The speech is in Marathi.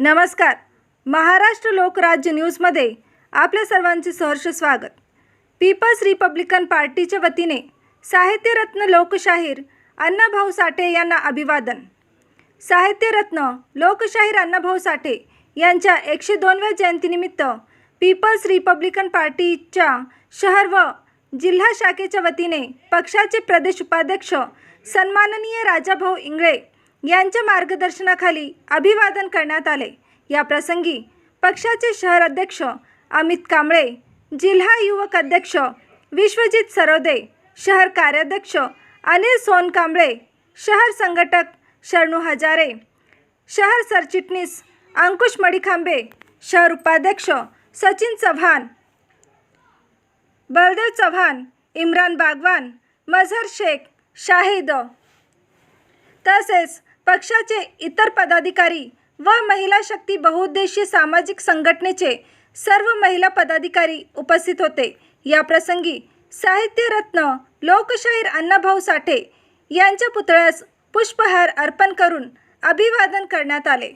नमस्कार. महाराष्ट्र लोकराज्य न्यूजमध्ये आपल्या सर्वांचे सहर्ष स्वागत. पीपल्स रिपब्लिकन पार्टीच्या वतीने साहित्यरत्न लोकशाहीर अण्णाभाऊ साठे यांना अभिवादन. साहित्यरत्न लोकशाहीर अण्णाभाऊ साठे यांच्या एकशे दोनव्या जयंतीनिमित्त पीपल्स रिपब्लिकन पार्टीच्या शहर व जिल्हा शाखेच्या वतीने पक्षाचे प्रदेश उपाध्यक्ष सन्माननीय राजाभाऊ इंगळे यांच्या मार्गदर्शनाखाली अभिवादन करण्यात आले. या प्रसंगी पक्षाचे शहर अध्यक्ष अमित कांबळे जिल्हा युवक अध्यक्ष विश्वजित सरोदे शहर कार्याध्यक्ष अनिल सोनकांबळे शहर संघटक शरणू हजारे शहर सरचिटणीस अंकुश मडिखांबे शहर उपाध्यक्ष सचिन चव्हाण बलदेव चव्हाण इम्रान बागवान मझहर शेख शाहिद तसेच पक्षाचे इतर पदाधिकारी व महिला शक्ती बहुउद्देशीय सामाजिक संघटनेचे सर्व महिला पदाधिकारी उपस्थित होते. या प्रसंगी साहित्यरत्न लोकशाहीर अण्णाभाऊ साठे यांच्या पुतळ्यास पुष्पहार अर्पण करून अभिवादन करण्यात आले.